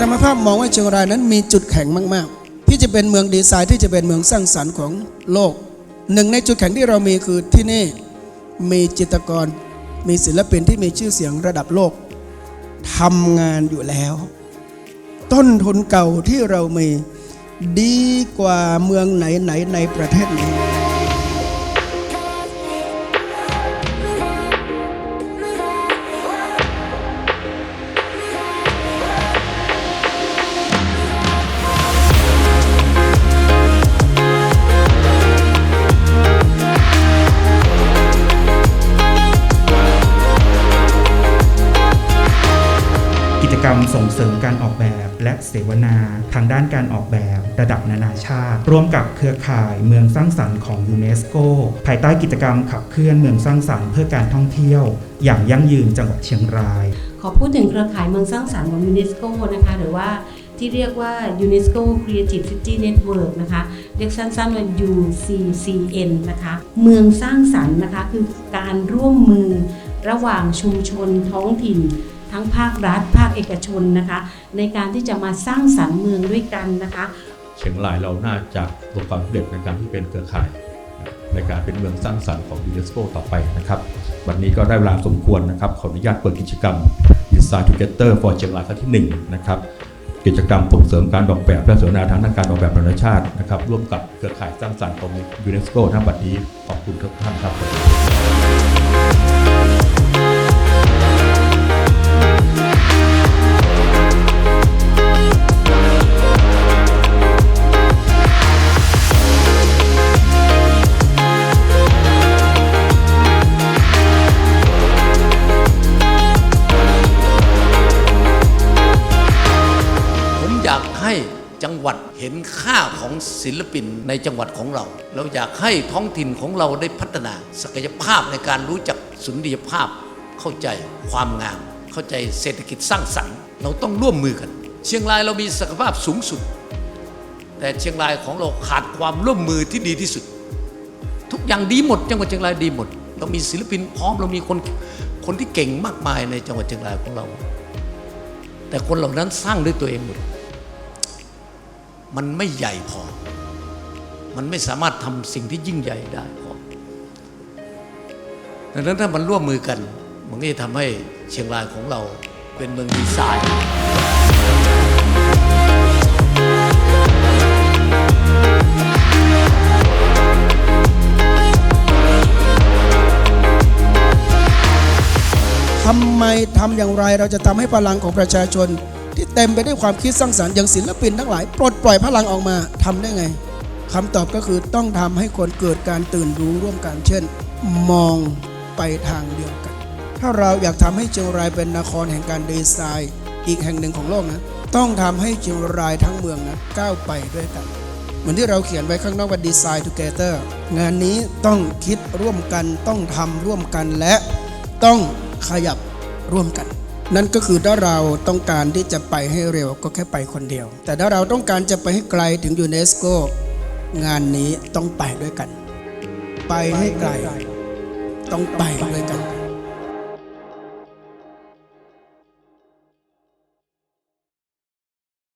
ธรรมภาพมองว่าเชียงรายนั้นมีจุดแข็งมาก ๆ ที่จะเป็นเมืองดีไซน์ที่จะเป็นเมืองสร้างสรรค์ของโลก หนึ่งในจุดแข็งที่เรามีคือที่นี่มีจิตรกร มีศิลปินที่มีชื่อเสียงระดับโลกทำงานอยู่แล้ว ต้นทุนเก่าที่เรามีดีกว่าเมืองไหน ๆ ในประเทศนี้ รมส่งเสริมการออกแบบ และเสวนาทางด้านการออกแบบระดับนานาชาติ ร่วมกับเครือข่ายเมืองสร้างสรรค์ของยูเนสโกภายใต้กิจกรรมขับเคลื่อนเมืองสร้างสรรค์เพื่อการท่องเที่ยว อย่างยั่งยืนจังหวัดเชียงราย ขอพูดถึงเครือข่ายเมืองสร้างสรรค์ของยูเนสโกนะคะหรือว่าที่เรียกว่า UNESCO Creative City Network นะคะ เรียกสั้นๆว่า UCCN นะคะ เมืองสร้างสรรค์นะคะ คือการร่วมมือระหว่างชุมชนท้องถิ่น ทั้งภาครัฐ ภาคเอกชนนะคะ ในการที่จะมาสร้างสรรค์เมืองด้วยกันนะคะเชียงรายเราน่าจะประสบความสำเร็จในการที่เป็นเครือข่าย ในการเป็นเมืองสร้างสรรค์ของยูเนสโกต่อไปนะครับ วันนี้ก็ได้เวลาสมควรนะครับ ขออนุญาตเปิดกิจกรรม Design Together for เชียงรายครั้งที่1นะครับกิจกรรมส่งเสริมการออกแบบและเสวนาทางด้านการออกแบบนานาชาตินะครับร่วมกับเครือข่ายสร้างสรรค์ของยูเนสโกทั้งบัดนี้ขอบคุณทุกท่านครับ อยากให้จังหวัดเห็นค่าของศิลปินในจังหวัดของเรา เราอยากให้ท้องถิ่นของเราได้พัฒนา ศักยภาพในการรู้จักสุนทรียภาพ เข้าใจความงาม เข้าใจเศรษฐกิจสร้างสรรค์ เราต้องร่วมมือกัน เชียงรายเรามีศักยภาพสูงสุด แต่เชียงรายของเราขาดความร่วมมือที่ดีที่สุด ทุกอย่างดีหมด จังหวัดเชียงรายดีหมด เรามีศิลปินพร้อมเรามีคนคนที่เก่งมากมายในจังหวัดเชียงรายของเรา แต่คนเหล่านั้นสร้างด้วยตัวเองหมด มันไม่ใหญ่พอ มันไม่สามารถทำสิ่งที่ยิ่งใหญ่ได้พอดังนั้นถ้ามันร่วมมือกัน มันก็จะทำให้เชียงรายของเราเป็นเมืองดีไซน์ทำไมทำอย่างไรเราจะทำให้พลังของประชาชน ที่เต็มไปด้วยความคิดสร้างสรรค์อย่างศิลปินทั้งหลายปลดปล่อยพลังออกมาทำได้ไงคำตอบก็คือต้องทำให้คนเกิดการตื่นรู้ร่วมกันเช่น มองไปทางเดียวกัน ถ้าเราอยากทำให้เชียงรายเป็นนครแห่งการดีไซน์อีกแห่งหนึ่งของโลกนะต้องทำให้เชียงรายทั้งเมืองนะก้าวไปด้วยกันเหมือนที่เราเขียนไว้ข้างนอกว่า Design Together งานนี้ต้องคิดร่วมกันต้องทำร่วมกันและต้องขยับร่วมกัน นั่นก็คือถ้าเราต้องการที่จะไปให้เร็วก็แค่ไปคนเดียว แต่ถ้าเราต้องการจะไปให้ไกลถึงยูเนสโก งานนี้ต้องไปด้วยกัน ไปให้ไกล ต้องไปด้วยกัน